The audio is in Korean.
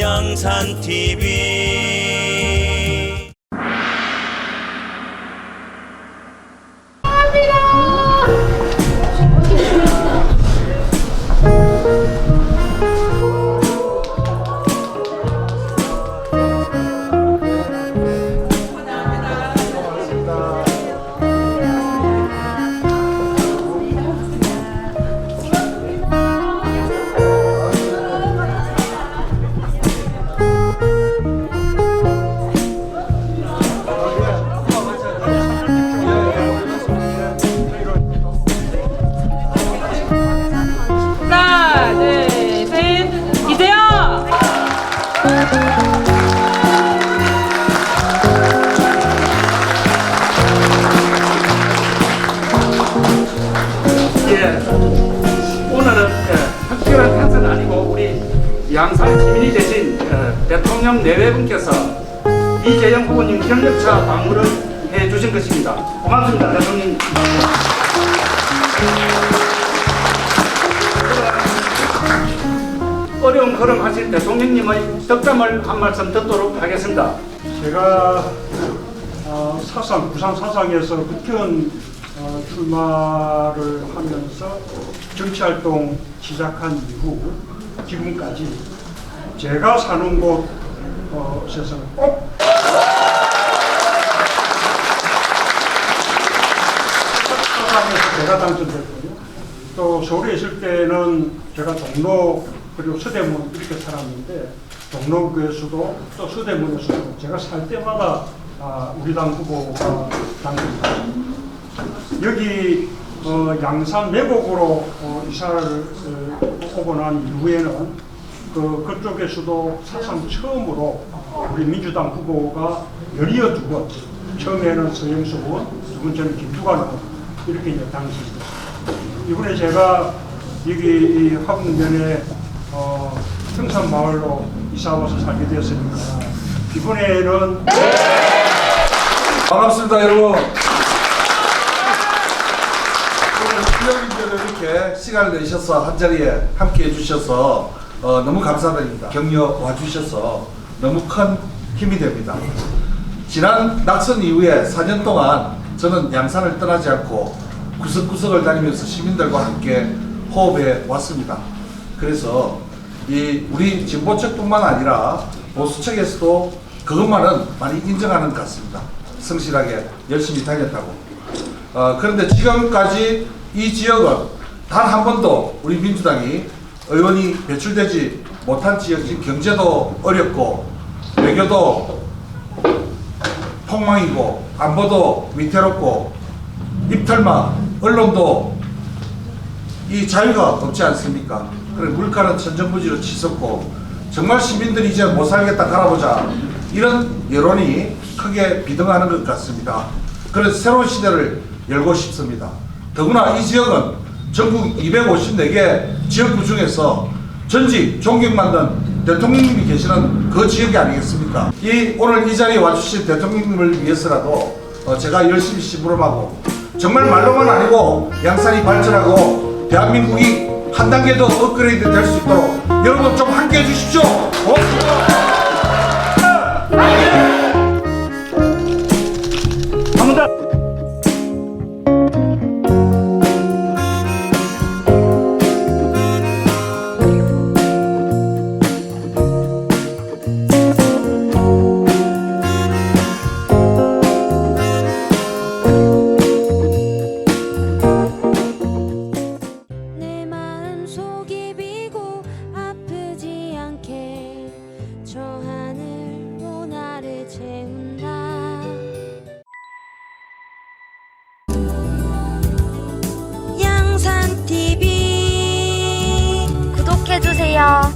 양산 TV 양산 시민이 되신 예, 대통령 내외분께서 이재영 후보님 경력차 방문을 해주신 것입니다. 고맙습니다, 대통령. 어려운 걸음 하신 대통령님의 덕담을 한 말씀 듣도록 하겠습니다. 제가 어, 사상 부산 사상에서 국회의원 어, 출마를 하면서 정치 활동 시작한 이후 지금까지 제가 사는 곳에서 꼭 사상에서 제가 당선됐고요. 또 서울에 있을 때는 제가 종로 그리고 서대문 이렇게 살았는데 종로구에서도 또 서대문에서도 제가 살 때마다 아, 우리 당 후보가 당선됐습니다. 여기 어, 양산 매곡으로 어, 이사를 어, 오고 난 이후에는 그 그쪽에서도 사상 처음으로 우리 민주당 후보가 열이어 두 번 처음에는 서영수 의원, 두 번째는 김두관 의원 이렇게 이제 당선됐습니다. 이번에 제가 여기 이 화북면에 어, 평산마을로 이사 와서 살게 되었으니까 이번에는 반갑습니다, 여러분. 오늘 수영님들을 이렇게 시간을 내셔서 한 자리에 함께 해주셔서 어, 너무 감사드립니다. 격려 와주셔서 너무 큰 힘이 됩니다. 지난 낙선 이후에 4년 동안 저는 양산을 떠나지 않고 구석구석을 다니면서 시민들과 함께 호흡해 왔습니다. 그래서 이 우리 진보 측뿐만 아니라 보수 측에서도 그것만은 많이 인정하는 것 같습니다. 성실하게 열심히 다녔다고. 어, 그런데 지금까지 이 지역은 단 한 번도 우리 민주당이 의원이 배출되지 못한 지역이 경제도 어렵고 외교도 폭망이고 안보도 위태롭고 입털막 언론도 이 자유가 없지 않습니까? 그래 물가는 천정부지로 치솟고 정말 시민들이 이제 못 살겠다 갈아보자 이런 여론이 크게 비등하는 것 같습니다. 그래서 새로운 시대를 열고 싶습니다. 더구나 이 지역은 전국 254개 지역구 중에서 전직 존경 받는 대통령님이 계시는 그 지역이 아니겠습니까? 이 오늘 이 자리에 와주신 대통령님을 위해서라도 어, 제가 열심히 심부름하고 정말 말로만 아니고 양산이 발전하고 대한민국이 한 단계 더 업그레이드 될 수 있도록 여러분 좀 함께 해주십시오. 고 주세요.